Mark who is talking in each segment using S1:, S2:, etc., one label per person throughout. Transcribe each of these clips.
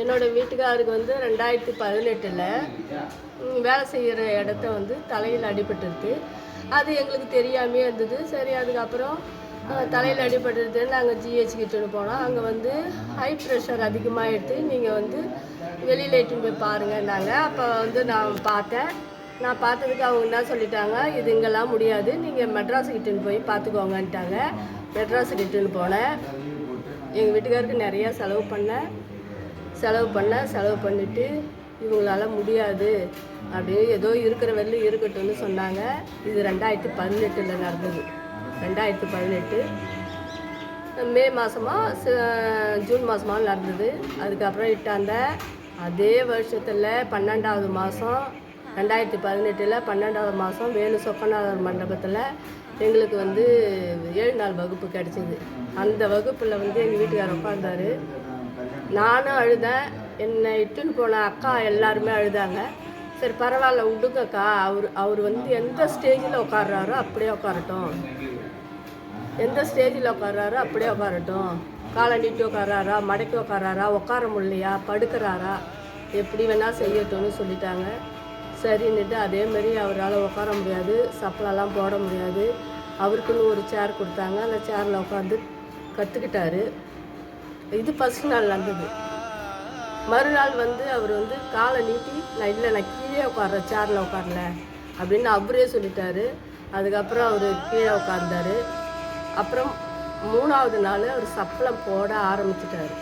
S1: என்னோடய வீட்டுக்காருக்கு வந்து ரெண்டாயிரத்தி பதினெட்டில் வேலை செய்கிற இடத்த வந்து தலையில் அடிபட்டுருக்கு. அது எங்களுக்கு தெரியாமே இருந்தது. சரி அதுக்கப்புறம் தலையில் அடிபட்டுருது நாங்கள் ஜிஹெச் கிட்டனு போனோம். அங்கே வந்து ஹை ப்ரெஷர் அதிகமாக எடுத்து நீங்கள் வந்து வெளியில் இட்டுன்னு போய் பாருங்கன்னாங்க. அப்போ வந்து நான் பார்த்தேன். நான் பார்த்ததுக்கு அவங்க என்ன சொல்லிட்டாங்க? இது இங்கெல்லாம் முடியாது. நீங்கள் மெட்ராஸ் கிட்டன்னு போய் பார்த்துக்கோங்கன்ட்டாங்க. மெட்ராஸ் கிட்டன்னு போனேன். எங்கள் வீட்டுக்காருக்கு நிறையா செலவு பண்ணேன். செலவு பண்ணால் செலவு பண்ணிவிட்டு இவங்களால முடியாது. அப்படின்னு ஏதோ இருக்கிற வெளில இருக்கட்டும்னு சொன்னாங்க. இது ரெண்டாயிரத்தி பதினெட்டில் நடந்தது. ரெண்டாயிரத்தி பதினெட்டு. மே மாதமா ஜூன் மாதமா நடந்தது. அதுக்கப்புறம் இட்டாந்த அதே வருஷத்தில் பன்னெண்டாவது மாதம் ரெண்டாயிரத்தி பதினெட்டில் பன்னெண்டாவது மாதம் வேலு சொக்கநாதர் மண்டபத்தில் எங்களுக்கு வந்து ஏழு நாள் வகுப்பு கிடச்சிது. அந்த வகுப்பில் வந்து எங்கள் வீட்டுக்காரர் உட்காந்தாரு நானும் அழுதேன். என்னை இட்டுன்னு போன அக்கா எல்லாருமே அழுதாங்க. சரி பரவாயில்ல விடுங்கக்கா. அவர் அவர் வந்து எந்த ஸ்டேஜில் உட்காடுறாரோ அப்படியே உட்காரட்டும். எந்த ஸ்டேஜில் உட்காடுறாரோ அப்படியே உட்காரட்டும். காலை நீட்டி உட்காராரா மடக்கி உட்காராரா உட்கார முடியலையா படுக்கிறாரா எப்படி வேணால் செய்யட்டும்னு சொல்லிட்டாங்க. சரின்னுட்டு அதே மாதிரி அவரால் உட்கார முடியாது சப்பலெல்லாம் போட முடியாது. அவருக்குன்னு ஒரு சேர் கொடுத்தாங்க. அந்த சேரில் உட்காந்து கற்றுக்கிட்டாரு இது ஃபஸ்ட் நாள் நடந்தது. மறுநாள் வந்து அவர் வந்து காலை நீட்டி நான் இல்லை நான் கீழே உட்கார்றேன் சேரில் உட்காரல அப்படின்னு அவரே சொல்லிட்டாரு. அதுக்கப்புறம் அவர் கீழே உட்கார்ந்தார். அப்புறம் மூணாவது நாள் அவர் சப்பளம் போட ஆரம்பிச்சிட்டாரு.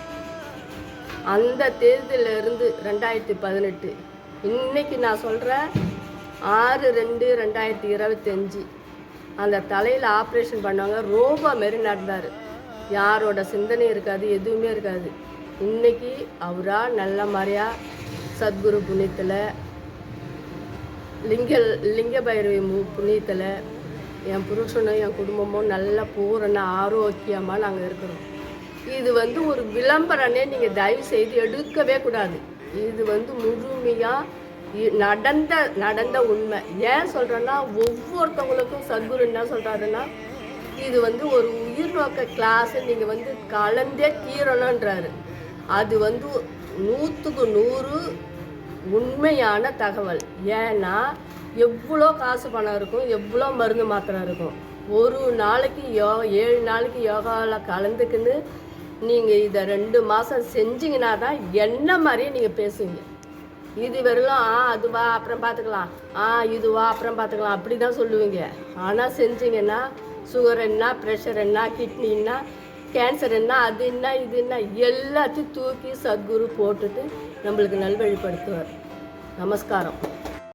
S1: அந்த தேர்தலிருந்து இருந்து ரெண்டாயிரத்தி பதினெட்டு. இன்னைக்கு நான் சொல்கிறேன் ஆறு ரெண்டு ரெண்டாயிரத்தி இருபத்தஞ்சி. அந்த தலையில் ஆப்ரேஷன் பண்ணவங்க ரோபோ மாரி நடந்தார் யாரோட சிந்தனை இருக்காது எதுவுமே இருக்காது. இன்னைக்கு அவராக நல்ல மாதிரியாக சத்குரு புண்ணியத்தில் லிங்க லிங்க பைரவி மு புண்ணியத்தில் என் புருஷனும் என் குடும்பமும் நல்ல பூரண ஆரோக்கியமாக நாங்கள் இருக்கிறோம். இது வந்து ஒரு விளம்பரனே நீங்கள் தயவு செய்து எடுக்கவே கூடாது. இது வந்து முழுமையாக நடந்த நடந்த உண்மை. ஏன் சொல்கிறேன்னா ஒவ்வொருத்தவங்களுக்கும் சத்குரு என்ன சொல்கிறாருன்னா இது வந்து ஒரு உயிர் நோக்க நீங்கள் வந்து கலந்தே தீரணுன்றாரு அது வந்து நூற்றுக்கு நூறு உண்மையான தகவல். ஏன்னா எவ்வளோ காசு பணம் இருக்கும் எவ்வளோ மருந்து மாத்திரை இருக்கும். ஒரு நாளைக்கு யோ ஏழு நாளைக்கு யோகாவில் கலந்துக்குன்னு நீங்கள் இதை ரெண்டு மாதம் செஞ்சீங்கன்னா தான் என்ன மாதிரியே நீங்கள் பேசுவீங்க. இது வெறும் ஆ அதுவா அப்புறம் பார்த்துக்கலாம். ஆ இதுவா அப்புறம் பார்த்துக்கலாம். அப்படி தான் சொல்லுவீங்க. ஆனால் செஞ்சீங்கன்னா சுகர் என்ன ப்ரெஷர் என்ன கிட்னி என்ன கேன்சர் என்ன அது என்ன இது என்ன எல்லாத்தையும் தூக்கி சத்குரு போட்டுட்டு நம்மளுக்கு நல்வழிப்படுத்துவார். நமஸ்காரம்.